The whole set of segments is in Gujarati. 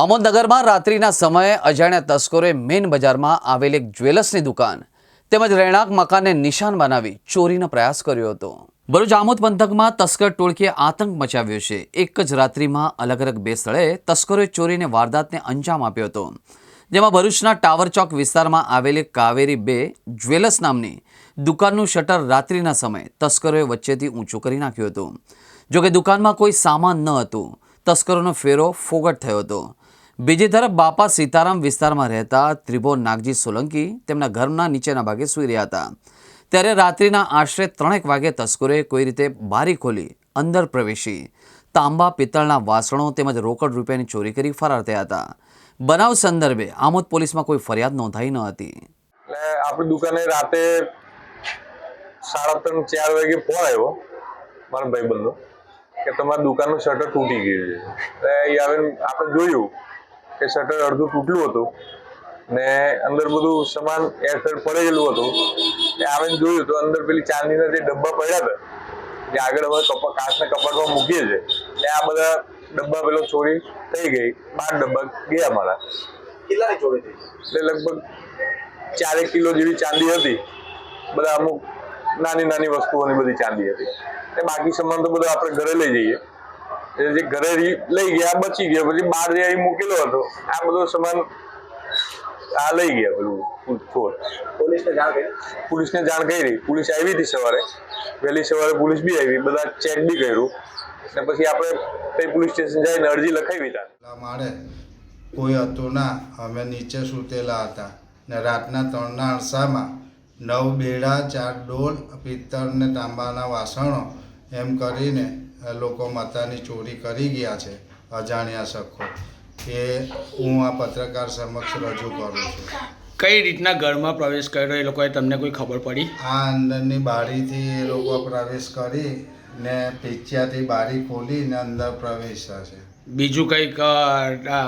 આમોદનગરમાં રાત્રિના સમયે અજાણ્યા તસ્કરોએ મેઇન બજારમાં આવેલ એક જ્વેલર્સની દુકાન તેમજ રહેણાંક મકાનને નિશાન બનાવી ચોરીનો પ્રયાસ કર્યો હતો. ભરૂચ આમોદ પંથકમાં તસ્કર ટોળકીએ આતંક મચાવ્યો છે. એક જ રાત્રિમાં અલગ અલગ બે સ્થળે તસ્કરોએ ચોરીને વારદાતને અંજામ આપ્યો હતો. જેમાં ભરૂચના ટાવર ચોક વિસ્તારમાં આવેલી કાવેરી બે જ્વેલર્સ નામની દુકાનનું શટર રાત્રિના સમયે તસ્કરોએ વચ્ચેથી ઊંચું કરી નાખ્યું હતું. જોકે દુકાનમાં કોઈ સામાન ન હતું, તસ્કરોનો ફેરો ફોગટ થયો હતો. બીજી તરફ બાપા સીતારામ વિસ્તારમાં રહેતા ત્રિભુવન નાગજી સોલંકી તેમના ઘરના નીચેના ભાગે સૂઈ રહ્યા હતા. ત્યારે રાત્રિના આશરે ત્રણેક વાગે તસ્કરોએ કોઈ રીતે બારી ખોલી અંદર પ્રવેશી. તાંબા, પિત્તળના વાસણો તેમજ રોકડ રૂપિયાની ચોરી કરી ફરાર થયા હતા. બનાવ સંદર્ભે આમોદ પોલીસમાં કોઈ ફરિયાદ નોંધાઈ ન હતી. આપણી દુકાને રાતે સાડા ત્રણ, ચાર વાગે ફોન આવ્યો, મારા ભાઈબંધનો, કે તમારી દુકાનનું શટર તૂટી ગયું છે. આપણે જોયું કે શટર અડધું તૂટલું હતું ને અંદર બધું સામાન એરફેર પડેલું હતું. એ આવીને જોયું તો અંદર પેલી ચાંદીના જે ડબ્બા પડ્યા હતા જે આગળ હવે કપા કાચના કપાટમાં મૂકીએ છે એટલે આ બધા ડબ્બા પેલો ચોરી થઈ ગઈ બાર ડબ્બા ગયા મારા એટલે લગભગ ચારેક કિલો જેવી ચાંદી હતી. બધા અમુક નાની નાની વસ્તુઓની બધી ચાંદી હતી. એ બાકી સામાન તો બધો આપણે ઘરે લઈ જઈએ. જે ઘરે લઈ ગયા બચી ગયો પછી બહાર જે અહીં મૂકેલો હતો આ બધો સામાન આ લઈ ગયા પેલું ચોર પોલીસને જાણ કરી? પોલીસને જાણ કરી. પોલીસ આવી હતી સવારે. વહેલી સવારે પોલીસ બી આવી. બધા ચેક બી કર્યું. ને પછી આપણે કઈ પોલીસ સ્ટેશન જઈને અરજી લખાવી હતા મારે કોઈ હતું ના. અમે નીચે સૂતેલા હતા. ને રાતના ત્રણના અરસામાં નવ બેડા ચાર ડોલ પિત્તળ ને તાંબાના વાસણો એમ કરીને લોકો માતાની ચોરી કરી ગયા છે અજાણ્યા સખો એ હું આ પત્રકાર સમક્ષ રજૂ કરું છું. કઈ રીતના ઘરમાં પ્રવેશ કર્યો? એ લોકોએ તમને કોઈ ખબર પડી? આ અંદરની બારીથી એ લોકો પ્રવેશ કરી ને પીછ્યાથી બારી ખોલી ને અંદર પ્રવેશ્યા છે. બીજું કંઈક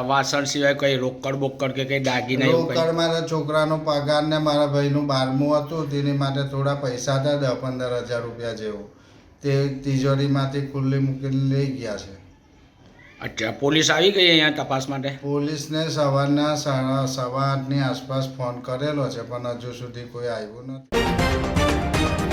વાસણ સિવાય કંઈ રોકડ બોકડ કે કંઈ દાગીના રોકડ મારા છોકરાનો પગાર ને મારા ભાઈનું બારમું હતું તેની માટે થોડા પૈસા હતા દસ પંદર હજાર રૂપિયા જેવું. તે તિજોરીમાંથી ખુલ્લી મૂકીને લઈ ગયા છે. અચ્છા પોલીસ આવી ગઈ અહીંયા તપાસ માટે? પોલીસને સવારના સાડા સવા આસપાસ ફોન કરેલો છે પણ હજુ સુધી કોઈ આવ્યું નથી.